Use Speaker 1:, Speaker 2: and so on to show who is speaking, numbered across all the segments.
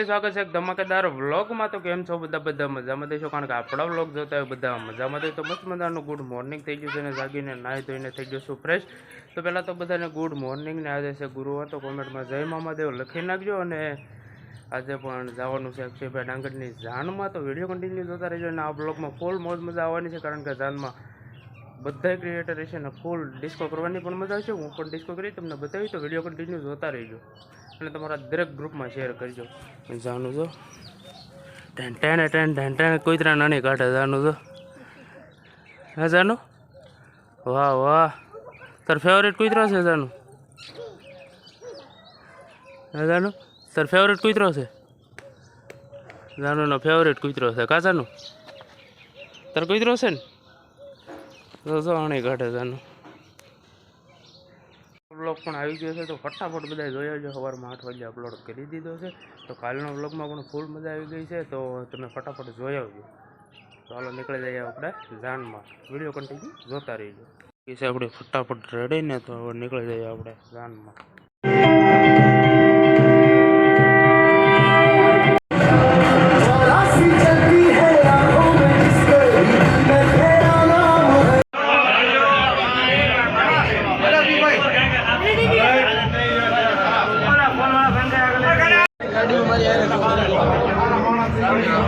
Speaker 1: Family સ્વાગત છે ધમાકેદાર વ્લોગમાં. તો કેમ છો બધા? બધા મજામાં દેશો કારણ કે આપણા વ્લોગ જોતા હોય બધા મજામાં તો મસ્ત મજાનું ગુડ મોર્નિંગ થઈ ગયું છે અને જાગીને નાહી ધોઈને થઈ ગયું છું ફ્રેશ તો પહેલાં તો બધાને ગુડ મોર્નિંગ ને આજે છે ગુરુવાર, તો કોમેન્ટમાં જય મામાદેવ લખી નાખજો અને આજે પણ જવાનું છે અક્ષયભાઈ ડાંગરની જાનમાં. તો વીડિયો કન્ટિન્યુ જોતા રહેજો અને આ બ્લોગમાં ફૂલ મોજ મજા આવવાની છે, કારણ કે જાનમાં બધા ક્રિએટર છે ને ફૂલ ડિસ્કો કરવાની પણ મજા આવશે. હું પણ ડિસ્કો કરી, તમને બતાવી, તો વીડિયો કન્ટિન્યુ જોતા રહેજો. અને તમારા દરેક ગ્રુપમાં શેર કરજો. જાણું છો? Ten ten ten ten ten ત્રણ નાની કાઢે જાણું છો? હા જાનું વાહ વાહ. તાર ફેવરેટ કુતરો છે જાનું હા જાનું તાર ફેવરેટ કુતરો છે? જાનુનો ફેવરેટ કુતરો છે. કાચાનું તાર કુતરો છે ને? જો આણી કાઢે જાનું બ્લોગ પણ આવી ગયો છે, તો ફટાફટ બધા જોઈ આવજો. સવારમાં આઠ વાગે અપલોડ કરી દીધો છે. તો કાલના બ્લોગમાં પણ ફૂલ મજા આવી ગઈ છે, તો તમે ફટાફટ જોઈ આવજો. ચાલો નીકળી જઈએ આપણે જાનમાં. વીડિયો કન્ટિન્યુ જોતા રહીજો. છે આપણે ફટાફટ રેડીને તો હવે નીકળી જઈએ આપણે જાનમાં.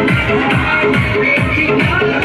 Speaker 1: I'm breaking up.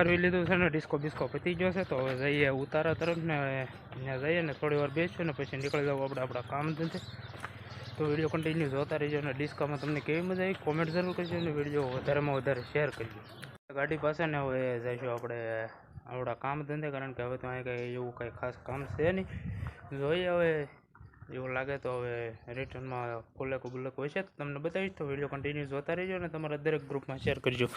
Speaker 1: જમી લીધું છે ને ડિસ્કો બિસ્કો પતી ગયો છે. તો હવે જઈએ ઉતારા તરફ ને ત્યાં જઈએ ને થોડી વાર બેસીએ ને પછી નીકળી જવું આપણે આપણા કામ ધંધે. તો વીડિયો કન્ટિન્યુ જોતા રહેજો અને ડિસ્કામાં તમને કેવી મજા આવી? કોમેન્ટ જરૂર કરજો અને વીડિયો વધારેમાં વધારે શેર કરજો. ગાડી પાસે ને હવે જઈશું આપણે આપણા કામ ધંધે, કારણ કે હવે તો અહીં કંઈ એવું કંઈ ખાસ કામ છે નહીં. જોઈએ હવે એવું લાગે તો હવે રિટર્નમાં ફુલેકો બુલેકો હોય છે તો તમને બતાવીશ. તો વીડિયો કન્ટિન્યુ જોતા રહેજો અને તમારા દરેક ગ્રુપમાં શેર કરજો.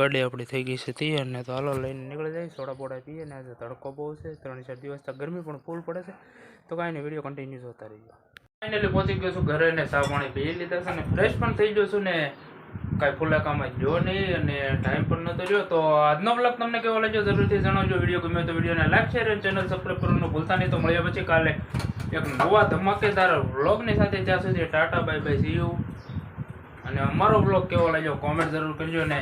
Speaker 1: ગાડી આપણી થઈ ગઈ છે તૈયાર અને તો હાલો લઈને નીકળી જાય. સોડા પોડા પીએ ને આજે તડકો બહુ છે. ત્રણ ચાર દિવસ તો ગરમી પણ ફૂલ પડે છે. તો કાંઈ નહીં વીડિયો કન્ટિન્યુ જોતા રહેજો. ફાઇનલી પહોંચી ગયો છું ઘરે ને ચા પાણી પી લીધા છે ને ફ્રેશ પણ થઈ ગયો છું ને કાંઈ ફુલાકામાં જો નહીં અને ટાઈમ પણ નતો રહ્યો. તો આજનો બ્લોગ તમને કેવો લાગ્યો જરૂરથી જણાવજો. વીડિયો ગમ્યો તો વિડીયોને લાઈક શેર અને ચેનલ સબસ્ક્રાઈબ કરવાનું ભૂલતા નહીં. તો મળ્યા પછી કાલે એક નવા ધમાકેદાર વ્લોગની સાથે ત્યાં સુધી. Tata bye bye see you અને અમારો બ્લોગ કેવો લાગ્યો? કોમેન્ટ જરૂર કરજો ને